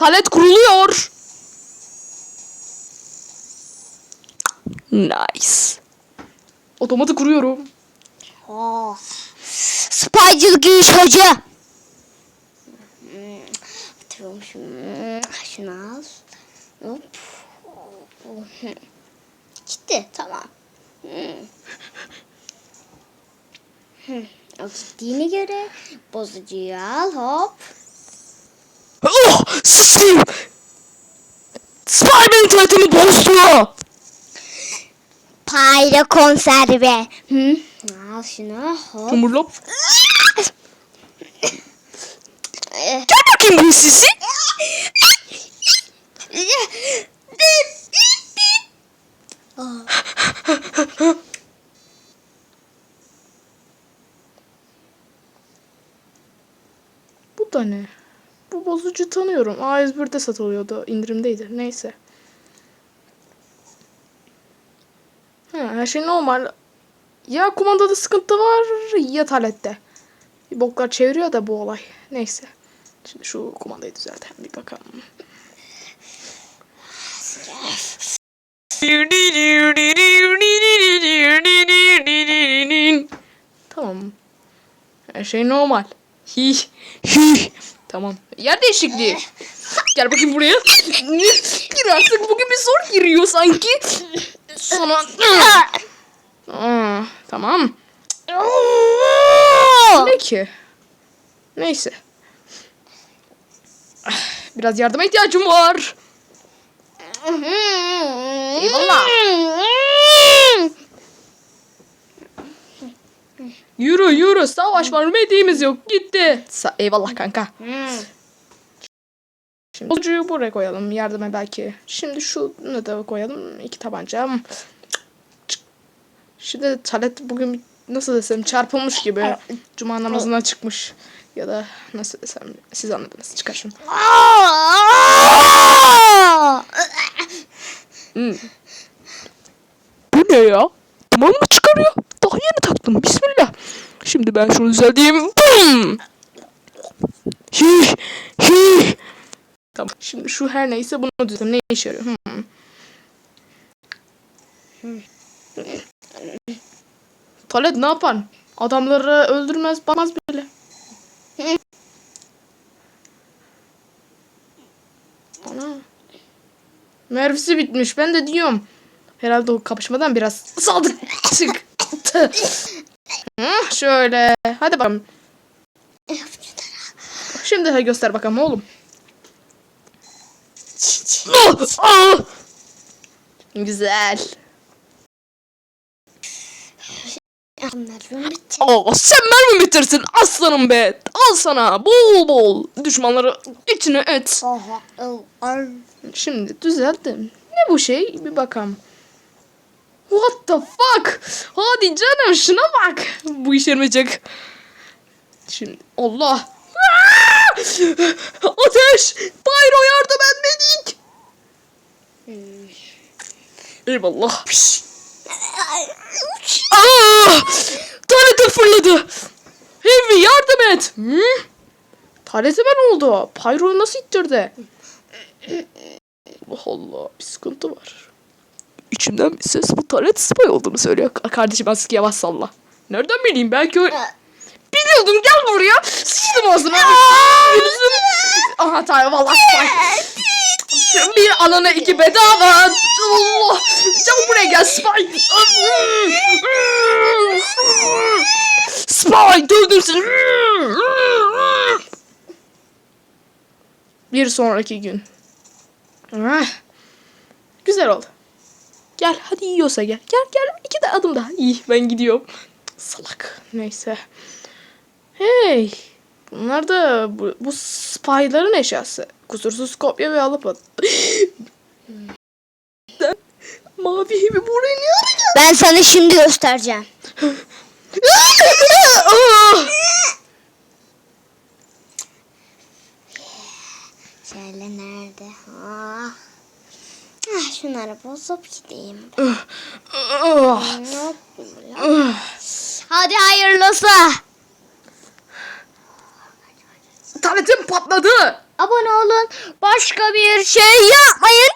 Talet kuruluyor. Nice. Otomatik kuruyorum. Oh. Spycılık iş hoca. Hmm. Hmm, Şunu al. Hop. Gitti tamam. Hmm. Hmm, O gittiğine göre bozucuyu al hop. Spy benim taletimi bozdu. Payla konserve. Hı? Al şunu hop. Yumurlop. Gel bakayım bu sisi. Bu da ne? Bu bozucu tanıyorum. A101'de satılıyordu. indirimdeydi. Neyse. Ha, her şey normal. Ya kumandada sıkıntı var ya talette. Bir boklar çeviriyor da bu olay. Neyse. Şimdi şu kumandayı düzeltelim bir bakalım. Tamam. Her şey normal. Hi. Hi. Tamam. Yer değişikliği. Gel bakayım buraya. Gir artık. Bugün bir zor giriyor sanki. Sana. Aa, tamam. Ne ki? Neyse. Biraz yardıma ihtiyacım var. Eyvallah. Yürü yürü savaş var mediğimiz yok gitti. Sa- Eyvallah kanka. Şimdi bozucuyu buraya koyalım yardıma belki. Şimdi şunu da koyalım iki tabancam. Şimdi talet bugün nasıl desem çarpılmış gibi. Cuma namazına çıkmış. Ya da nasıl desem siz anladınız çıkar şunu. Hmm. Bu ne ya? Duman mı çıkarıyor? Daha yeni taktım. Bismillah. Şimdi ben şunu düzelteyim. Bum! Hi, hi. Tamam. Şimdi şu her neyse bunu düzeltelim. Ne işe yarıyor? Hmm. Talet ne yapan? Adamları öldürmez, bakmaz bile. Ana. Mermisi bitmiş. Ben de diyorum. Herhalde o kapışmadan biraz saldık çıktı. Hı, şöyle. Hadi bakalım. Şimdi göster bakalım oğlum. Güzel. Aa, sen mermi bitirsin aslanım be. Al sana bol bol düşmanları içine et. Oh. Şimdi düzelttim. Ne bu şey? Bir bakalım. The fuck? Hadi canım şuna bak. Bu işe yaramayacak. Şimdi Allah. Ateş! Bayro yardım etmedik. Eyvallah. Aa! Talete fırladı. Heavy yardım et. Hı? Talete ben oldu. Pyro'yu nasıl ittirdi? Allah Allah bir sıkıntı var. İçimden bir ses bu taret spy olduğunu söylüyor. Ka- Kardeşim azıcık yavaş salla. Nereden bileyim belki öyle... Biliyordum gel buraya. Sıçtım ağzına. Yüzüm. Aha tamam valla spy. Bir alana iki bedava. Allah. Çabuk buraya gel spy. Spy dövdüm seni. Bir sonraki gün. Güzel oldu. Gel hadi yiyorsa gel. Gel gel iki de adım daha. İyi ben gidiyorum. Salak. Neyse. Hey. Bunlar da bu, bu spyların eşyası. Kusursuz kopya ve alıp. Mavi heavy buraya niye arıyor? Ben sana şimdi göstereceğim. Ah! Şöyle nerede? Ha. Şunları bozup gideyim. Hadi hayırlısı. Tabletim patladı. abone olun. Başka bir şey yapmayın